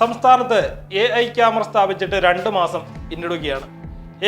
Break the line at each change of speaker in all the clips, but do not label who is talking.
സംസ്ഥാനത്ത് A I camera സ്ഥാപിച്ചിട്ട് രണ്ട് മാസം പിന്നിടുകയാണ്.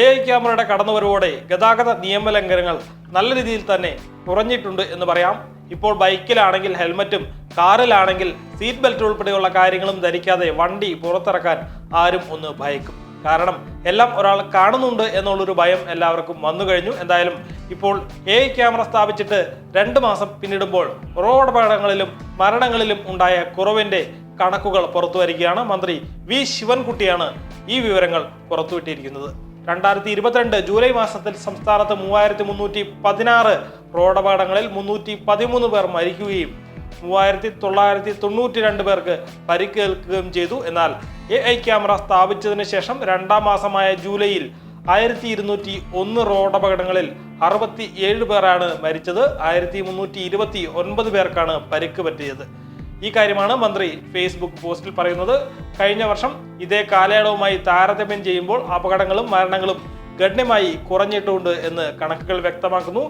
എ ഐ ക്യാമറയുടെ കടന്നുവരവോടെ ഗതാഗത നിയമലംഘനങ്ങൾ നല്ല രീതിയിൽ തന്നെ കുറഞ്ഞിട്ടുണ്ട് എന്ന് പറയാം. ഇപ്പോൾ ബൈക്കിലാണെങ്കിൽ ഹെൽമറ്റും കാറിലാണെങ്കിൽ സീറ്റ് ബെൽറ്റ് ഉൾപ്പെടെയുള്ള കാര്യങ്ങളും ധരിക്കാതെ വണ്ടി പുറത്തിറക്കാൻ ആരും ഒന്ന് ഭയക്കും. കാരണം എല്ലാം ഒരാൾ കാണുന്നുണ്ട് എന്നുള്ളൊരു ഭയം എല്ലാവർക്കും വന്നു കഴിഞ്ഞു. എന്തായാലും ഇപ്പോൾ എ ക്യാമറ സ്ഥാപിച്ചിട്ട് രണ്ട് മാസം പിന്നിടുമ്പോൾ റോഡ് അപകടങ്ങളിലും മരണങ്ങളിലും ഉണ്ടായ കുറവിന്റെ കണക്കുകൾ പുറത്തു വരികയാണ്. മന്ത്രി വി ശിവൻകുട്ടിയാണ് ഈ വിവരങ്ങൾ പുറത്തുവിട്ടിരിക്കുന്നത് രണ്ടായിരത്തി ഇരുപത്തിരണ്ട് ജൂലൈ മാസത്തിൽ സംസ്ഥാനത്ത് മൂവായിരത്തി മുന്നൂറ്റി പതിനാറ് റോഡപകടങ്ങളിൽ മുന്നൂറ്റി പതിമൂന്ന് പേർ മരിക്കുകയും മൂവായിരത്തി തൊള്ളായിരത്തി തൊണ്ണൂറ്റി രണ്ട് പേർക്ക് പരിക്കേൽക്കുകയും ചെയ്തു. എന്നാൽ എ ഐ ക്യാമറ സ്ഥാപിച്ചതിന് ശേഷം രണ്ടാം മാസമായ ജൂലൈയിൽ ആയിരത്തി ഇരുന്നൂറ്റി ഒന്ന് റോഡപകടങ്ങളിൽ അറുപത്തി ഏഴ് പേരാണ് മരിച്ചത്. ആയിരത്തി മുന്നൂറ്റി ഇരുപത്തി ഒൻപത് പേർക്കാണ് പരിക്ക് പറ്റിയത്. ഈ കാര്യമാണ് മന്ത്രി ഫേസ്ബുക്ക് പോസ്റ്റിൽ പറയുന്നത്. കഴിഞ്ഞ വർഷം ഇതേ കാലയളവുമായി താരതമ്യം ചെയ്യുമ്പോൾ അപകടങ്ങളും മരണങ്ങളും ഗണ്യമായി കുറഞ്ഞിട്ടുണ്ട് എന്ന് കണക്കുകൾ വ്യക്തമാക്കുന്നു.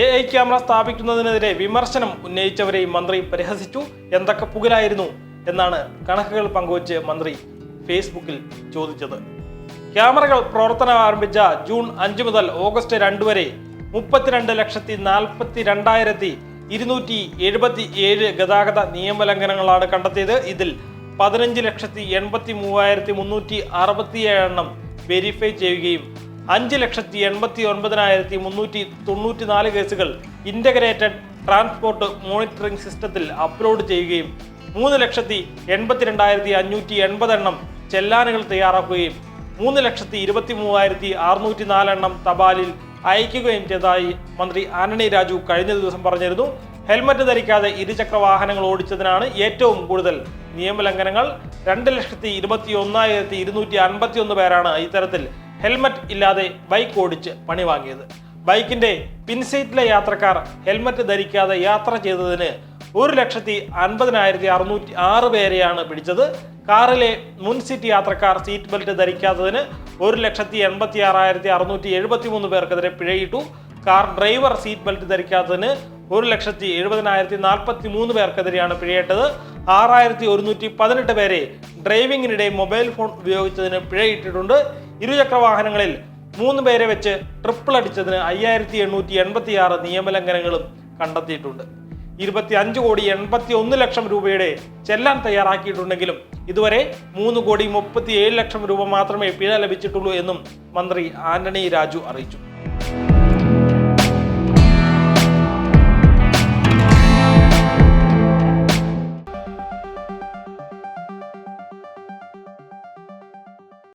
എ ഐ ക്യാമറ സ്ഥാപിക്കുന്നതിനെതിരെ വിമർശനം ഉന്നയിച്ചവരെയും മന്ത്രി പരിഹസിച്ചു. എന്തൊക്കെ പുകലായിരുന്നു എന്നാണ് കണക്കുകൾ പങ്കുവച്ച് മന്ത്രി ഫേസ്ബുക്കിൽ ചോദിച്ചത്. ക്യാമറകൾ പ്രവർത്തനം ആരംഭിച്ച ജൂൺ അഞ്ച് മുതൽ ഓഗസ്റ്റ് രണ്ട് വരെ മുപ്പത്തിരണ്ട് ലക്ഷത്തി നാൽപ്പത്തി രണ്ടായിരത്തി ഇരുന്നൂറ്റി എഴുപത്തി ഏഴ് ഗതാഗത നിയമലംഘനങ്ങളാണ് കണ്ടെത്തിയത്. ഇതിൽ പതിനഞ്ച് ലക്ഷത്തി എൺപത്തി മൂവായിരത്തി മുന്നൂറ്റി അറുപത്തി എണ്ണം വെരിഫൈ ചെയ്യുകയും അഞ്ച് ലക്ഷത്തി എൺപത്തി ഒൻപതിനായിരത്തി മുന്നൂറ്റി തൊണ്ണൂറ്റി നാല് കേസുകൾ ഇന്റഗ്രേറ്റഡ് ട്രാൻസ്പോർട്ട് മോണിറ്ററിംഗ് സിസ്റ്റത്തിൽ അപ്ലോഡ് ചെയ്യുകയും മൂന്ന് ലക്ഷത്തി എൺപത്തിരണ്ടായിരത്തി അഞ്ഞൂറ്റി എൺപത് എണ്ണം ചെല്ലാനുകൾ തയ്യാറാക്കുകയും മൂന്ന് ലക്ഷത്തി ഇരുപത്തി മൂവായിരത്തി അറുന്നൂറ്റി നാലെണ്ണം തപാലിൽ അയക്കുകയും ചെയ്തതായി മന്ത്രി ആന്റണി രാജു കഴിഞ്ഞ ദിവസം പറഞ്ഞിരുന്നു. ഹെൽമറ്റ് ധരിക്കാതെ ഇരുചക്ര വാഹനങ്ങൾ ഓടിച്ചതിനാണ് ഏറ്റവും കൂടുതൽ നിയമലംഘനങ്ങൾ. രണ്ട് ലക്ഷത്തി ഇരുപത്തി ഒന്നായിരത്തി ഇരുന്നൂറ്റി അൻപത്തി ഒന്ന് പേരാണ് ഇത്തരത്തിൽ ഹെൽമറ്റ് ഇല്ലാതെ ബൈക്ക് ഓടിച്ച് പണി വാങ്ങിയത്. ബൈക്കിന്റെ പിൻസീറ്റിലെ യാത്രക്കാർ ഹെൽമറ്റ് ധരിക്കാതെ യാത്ര ചെയ്തതിന് ഒരു ലക്ഷത്തി അൻപതിനായിരത്തി അറുന്നൂറ്റി ആറ് പേരെയാണ് പിടിച്ചത്. കാറിലെ മുൻ സീറ്റ് യാത്രക്കാർ സീറ്റ് ബെൽറ്റ് ധരിക്കാത്തതിന് ഒരു ലക്ഷത്തി എൺപത്തി ആറായിരത്തി അറുന്നൂറ്റി എഴുപത്തി മൂന്ന് പേർക്കെതിരെ പിഴയിട്ടു. കാർ ഡ്രൈവർ സീറ്റ് ബെൽറ്റ് ധരിക്കാത്തതിന് ഒരു ലക്ഷത്തി എഴുപതിനായിരത്തി നാൽപ്പത്തി മൂന്ന് പേർക്കെതിരെയാണ് പിഴയിട്ടത്. ആറായിരത്തി ഒരുന്നൂറ്റി പതിനെട്ട് പേരെ ഡ്രൈവിങ്ങിനിടെ മൊബൈൽ ഫോൺ ഉപയോഗിച്ചതിന് പിഴയിട്ടിട്ടുണ്ട്. ഇരുചക്ര വാഹനങ്ങളിൽ മൂന്ന് പേരെ വെച്ച് ട്രിപ്പിൾ അടിച്ചതിന് അയ്യായിരത്തി എണ്ണൂറ്റി എൺപത്തി ആറ് നിയമലംഘനങ്ങളും കണ്ടെത്തിയിട്ടുണ്ട്. ഇരുപത്തി അഞ്ച് കോടി എൺപത്തി ഒന്ന് ലക്ഷം രൂപയുടെ ചെല്ലാൻ തയ്യാറാക്കിയിട്ടുണ്ടെങ്കിലും ഇതുവരെ മൂന്ന് കോടി മുപ്പത്തി ഏഴ് ലക്ഷം രൂപ മാത്രമേ പിഴ ലഭിച്ചിട്ടുള്ളൂ എന്നും മന്ത്രി ആന്റണി രാജു അറിയിച്ചു.